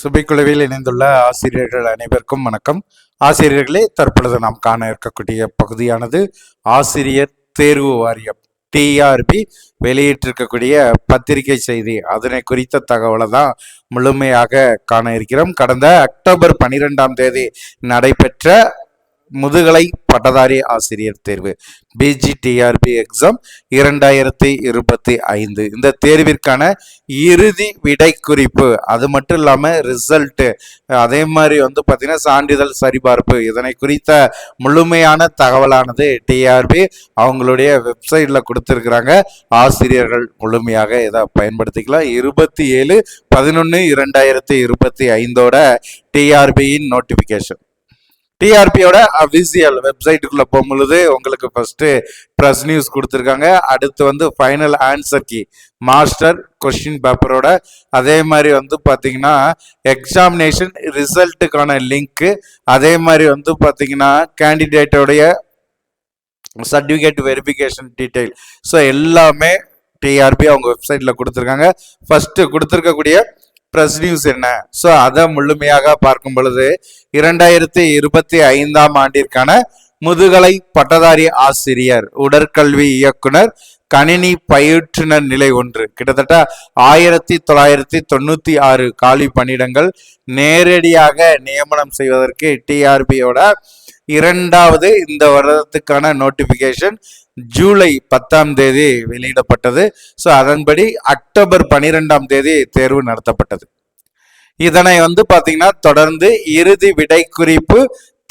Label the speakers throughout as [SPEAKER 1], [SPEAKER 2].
[SPEAKER 1] சுபைக்குழுவில் இணைந்துள்ள ஆசிரியர்கள் அனைவருக்கும் வணக்கம். ஆசிரியர்களே தற்பொழுது நாம் காண இருக்கக்கூடிய பகுதியானது ஆசிரியர் தேர்வு வாரியம் டிஆர்பி வெளியிட்டிருக்கக்கூடிய பத்திரிகை செய்தி. அதனை குறித்த தகவலை தான் முழுமையாக காண இருக்கிறோம். கடந்த அக்டோபர் பனிரெண்டாம் தேதி நடைபெற்ற முதுகலை பட்டதாரி ஆசிரியர் தேர்வு பிஜிடிஆர்பி எக்ஸாம் இரண்டாயிரத்தி இருபத்தி ஐந்து. இந்த தேர்விற்கான இறுதி விடை குறிப்பு அது மட்டும் இல்லாமல் ரிசல்ட்டு அதே மாதிரி வந்து பார்த்தீங்கன்னா சான்றிதழ் சரிபார்ப்பு இதனை குறித்த முழுமையான தகவலானது டிஆர்பி அவங்களுடைய வெப்சைட்டில் கொடுத்துருக்குறாங்க. ஆசிரியர்கள் முழுமையாக இதை பயன்படுத்திக்கலாம். இருபத்தி ஏழு பதினொன்று இரண்டாயிரத்தி இருபத்தி ஐந்தோட டிஆர்பியின் நோட்டிஃபிகேஷன் டிஆர்பியோட அபிசியல் வெப்சைட்டுக்குள்ள போகும்பொழுது உங்களுக்கு ஃபர்ஸ்ட் ப்ரெஸ் நியூஸ் கொடுத்துருக்காங்க. அடுத்து வந்து final answer key master question பேப்பரோட அதே மாதிரி வந்து பார்த்தீங்கன்னா எக்ஸாமினேஷன் ரிசல்ட்டுக்கான லிங்க்கு அதே மாதிரி வந்து பார்த்தீங்கன்னா கேண்டிடேட்டோடைய சர்டிஃபிகேட் வெரிஃபிகேஷன் டீட்டெயில் ஸோ எல்லாமே டிஆர்பி அவங்க வெப்சைட்டில் கொடுத்துருக்காங்க. ஃபஸ்ட்டு கொடுத்துருக்கக்கூடிய ப்ரெஸ் நியூஸ் என்ன? ஸோ அதை முழுமையாக பார்க்கும் பொழுது இரண்டாயிரத்தி இருபத்தி ஐந்தாம் ஆண்டிற்கான முதுகலை பட்டதாரி ஆசிரியர் உடற்கல்வி இயக்குனர் கணினி பயிற்றுனர் நிலை ஒன்று. கிட்டத்தட்ட ஆயிரத்தி தொள்ளாயிரத்தி தொண்ணூத்தி ஆறு காலி பணியிடங்கள் நேரடியாக நியமனம் செய்வதற்கு டிஆர்பியோட இரண்டாவது இந்த வருடத்துக்கான நோட்டிபிகேஷன் ஜூலை பத்தாம் தேதி வெளியிடப்பட்டது. ஸோ அதன்படி அக்டோபர் பனிரெண்டாம் தேதி தேர்வு நடத்தப்பட்டது. இதனை வந்து பாத்தீங்கன்னா தொடர்ந்து இறுதி விடை குறிப்பு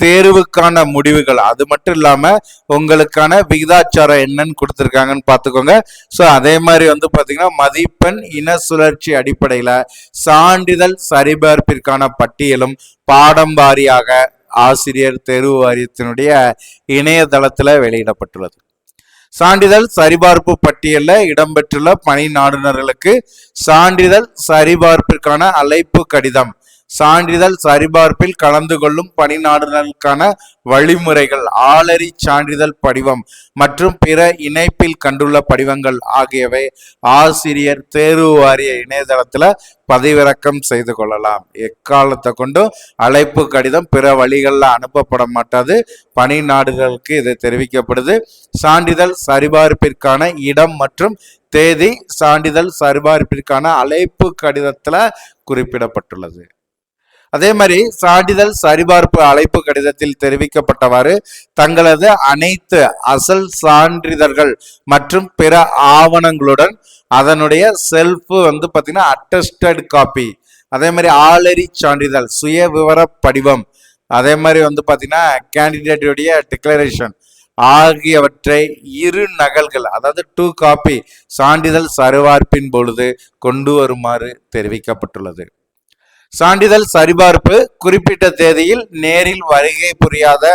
[SPEAKER 1] தேர்வுக்கான முடிவுகள். அது மட்டும் இல்லாம உங்களுக்கான விகிதாச்சாரம் என்னன்னு கொடுத்துருக்காங்கன்னு பார்த்துக்கோங்க. ஸோ அதே மாதிரி வந்து பாத்தீங்கன்னா மதிப்பெண் இன சுழற்சி அடிப்படையில சான்றிதழ் சரிபார்ப்பிற்கான பட்டியலும் பாடம் வாரியாக ஆசிரியர் தேர்வு வாரியத்தினுடைய இணையதளத்துல வெளியிடப்பட்டுள்ளது. சான்றிதழ் சரிபார்ப்பு பட்டியலில் இடம்பெற்றுள்ள பணி நாடுனர்களுக்கு சான்றிதழ் சரிபார்ப்பிற்கான அழைப்பு கடிதம் சான்றிதழ் சரிபார்ப்பில் கலந்து கொள்ளும் பணி வழிமுறைகள் ஆளறி சான்றிதழ் படிவம் மற்றும் பிற இணைப்பில் கண்டுள்ள படிவங்கள் ஆகியவை ஆசிரியர் தேர்வு வாரிய இணையதளத்தில் பதிவிறக்கம் செய்து கொள்ளலாம். எக்காலத்தை கொண்டும் அழைப்பு கடிதம் பிற வழிகளில் அனுப்பப்பட மாட்டாது. பணி நாடுகளுக்கு இது தெரிவிக்கப்படுது. சான்றிதழ் சரிபார்ப்பிற்கான இடம் மற்றும் தேதி சான்றிதழ் சரிபார்ப்பிற்கான அழைப்பு கடிதத்தில் குறிப்பிடப்பட்டுள்ளது. அதே மாதிரி சான்றிதழ் சரிபார்ப்பு அழைப்பு கடிதத்தில் தெரிவிக்கப்பட்டவாறு தங்களது அனைத்து அசல் சான்றிதழ்கள் மற்றும் பிற ஆவணங்களுடன் அதனுடைய செல்ஃப் வந்து பார்த்தீங்கன்னா அட்டஸ்டட் காப்பி அதே மாதிரி ஆளறி சான்றிதழ் சுய விவர படிவம். அதே மாதிரி வந்து பார்த்தீங்கன்னா கேண்டிடேட்டுடைய டிக்ளரேஷன் ஆகியவற்றை இரு நகல்கள் அதாவது டூ காப்பி சான்றிதழ் சரிபார்ப்பின் பொழுது கொண்டு வருமாறு தெரிவிக்கப்பட்டுள்ளது. சான்றிதழ் சரிபார்ப்பு குறிப்பிட்ட தேதியில் நேரில் வருகை புரியாத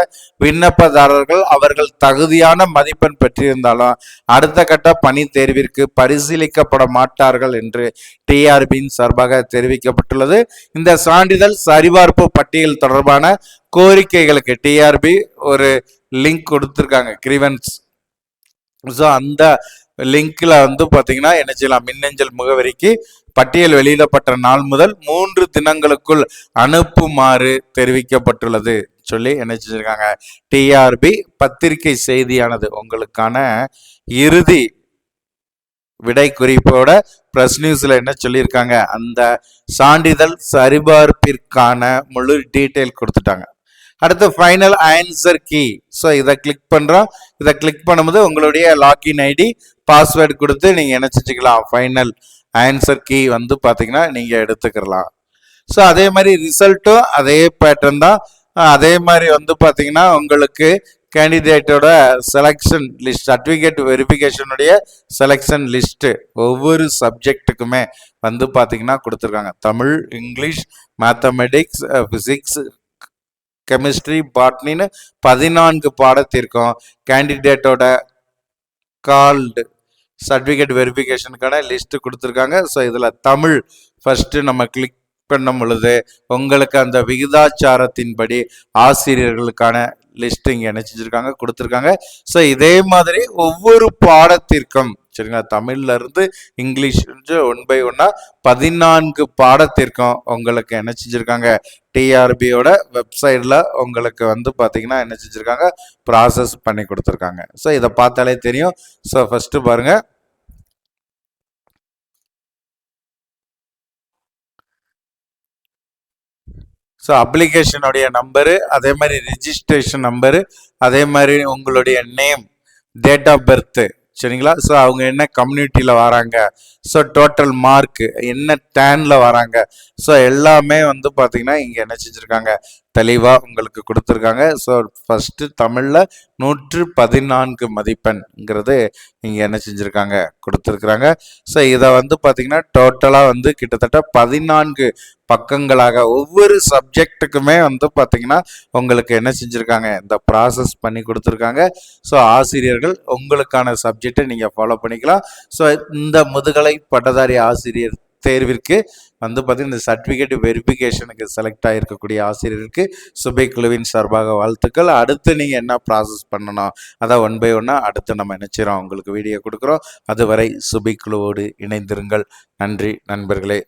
[SPEAKER 1] விண்ணப்பதாரர்கள் அவர்கள் தகுதியான மதிப்பெண் பெற்றிருந்தாலும் அடுத்த கட்ட பணி தேர்விற்கு பரிசீலிக்கப்பட மாட்டார்கள் என்று டிஆர்பியின் சார்பாக தெரிவிக்கப்பட்டுள்ளது. இந்த சான்றிதழ் சரிபார்ப்பு பட்டியல் தொடர்பான கோரிக்கைகளுக்கு டிஆர்பி ஒரு லிங்க் கொடுத்துருக்காங்க கிரிவன்ஸ். ஸோ அந்த லிங்க்ல வந்து பார்த்தீங்கன்னா என்ன செய்யலாம்? மின்னஞ்சல் முகவரிக்கு பட்டியல் வெளியிடப்பட்ட நாள் முதல் மூன்று தினங்களுக்குள் அனுப்புமாறு தெரிவிக்கப்பட்டுள்ளது. சொல்லி என்ன செஞ்சிருக்காங்க? டிஆர்பி பத்திரிகை செய்தியானது. உங்களுக்கான இறுதி விடை குறிப்போட பிரஸ் நியூஸ்ல என்ன சொல்லியிருக்காங்க? அந்த சான்றிதழ் சரிபார்ப்பிற்கான முழு டீட்டெயில் கொடுத்துட்டாங்க. அடுத்து ஃபைனல் ஆன்சர் கீ ஸோ இதை கிளிக் பண்ணுறோம் இதை கிளிக் பண்ணும்போது உங்களுடைய லாக்இன் ஐடி பாஸ்வேர்டு கொடுத்து நீங்கள் என்ன செஞ்சுக்கலாம்? ஃபைனல் ஆன்சர் கீ வந்து பார்த்தீங்கன்னா நீங்கள் எடுத்துக்கலாம். ஸோ அதே மாதிரி ரிசல்ட்டும் அதே பேட்டர்ன் தான். அதே மாதிரி வந்து பார்த்தீங்கன்னா உங்களுக்கு கேண்டிடேட்டோட செலெக்ஷன் லிஸ்ட் சர்டிஃபிகேட் வெரிஃபிகேஷனுடைய செலெக்ஷன் லிஸ்ட்டு ஒவ்வொரு சப்ஜெக்ட்டுக்குமே வந்து பார்த்திங்கன்னா கொடுத்துருக்காங்க. Tamil English mathematics physics chemistry பாட்னின்னு பதினான்கு பாடத்திற்கும் கேண்டிடேட்டோட கால்டு சர்டிஃபிகேட் வெரிஃபிகேஷனுக்கான லிஸ்ட்டு கொடுத்துருக்காங்க. ஸோ இதில் தமிழ் ஃபஸ்ட்டு நம்ம கிளிக் பண்ணும் பொழுது உங்களுக்கு அந்த விகிதாச்சாரத்தின்படி ஆசிரியர்களுக்கான லிஸ்ட் இங்கே என்ன கொடுத்துருக்காங்க. ஸோ இதே மாதிரி ஒவ்வொரு பாடத்திற்கும் சரிங்களா தமிழ்லேருந்து இங்கிலீஷ் ஒன் பை ஒன்னாக பதினான்கு பாடத்திற்கும் உங்களுக்கு என்ன செஞ்சுருக்காங்க டிஆர்பியோட வெப்சைட்டில் உங்களுக்கு வந்து பார்த்தீங்கன்னா என்ன செஞ்சுருக்காங்க ப்ராசஸ் பண்ணி கொடுத்துருக்காங்க. ஸோ இதை பார்த்தாலே தெரியும். ஸோ ஃபஸ்ட்டு பாருங்கள் ஸோ அப்ளிகேஷனுடைய நம்பரு அதே மாதிரி ரிஜிஸ்ட்ரேஷன் நம்பரு அதே மாதிரி உங்களுடைய நேம் டேட் ஆஃப் பர்த்து சரிங்களா? ஸோ அவங்க என்ன கம்யூனிட்டியில் வராங்க? ஸோ டோட்டல் மார்க்கு என்ன டேனில் வராங்க? ஸோ எல்லாமே வந்து பார்த்திங்கன்னா இங்கே என்ன செஞ்சுருக்காங்க? தெளிவாக உங்களுக்கு கொடுத்துருக்காங்க. ஸோ ஃபஸ்ட்டு தமிழில் நூற்று பதினான்கு மதிப்பெண்ங்கிறது இங்கே என்ன செஞ்சுருக்காங்க? கொடுத்துருக்குறாங்க. ஸோ இதை வந்து பார்த்திங்கன்னா டோட்டலாக வந்து கிட்டத்தட்ட பதினான்கு பக்கங்களாக ஒவ்வொரு சப்ஜெக்ட்டுக்குமே வந்து பார்த்தீங்கன்னா உங்களுக்கு என்ன செஞ்சுருக்காங்க? இந்த ப்ராசஸ் பண்ணி கொடுத்துருக்காங்க. ஸோ ஆசிரியர்கள் உங்களுக்கான சப்ஜெக்டை நீங்கள் ஃபாலோ பண்ணிக்கலாம். ஸோ இந்த முதுகலை பட்டதாரி ஆசிரியர் தேர்விற்கு வந்து பார்த்தீங்கன்னா இந்த சர்டிஃபிகேட் வெரிஃபிகேஷனுக்கு செலக்ட் ஆகிருக்கக்கூடிய ஆசிரியருக்கு சுபை குழுவின் சார்பாக வாழ்த்துக்கள். அடுத்து நீங்கள் என்ன ப்ராசஸ் பண்ணணும்? அதான் ஒன் பை ஒன்னாக அடுத்து நம்ம நினைச்சிரோம் உங்களுக்கு வீடியோ கொடுக்குறோம். அதுவரை சுபை குழுவோடு இணைந்திருங்கள். நன்றி நண்பர்களே.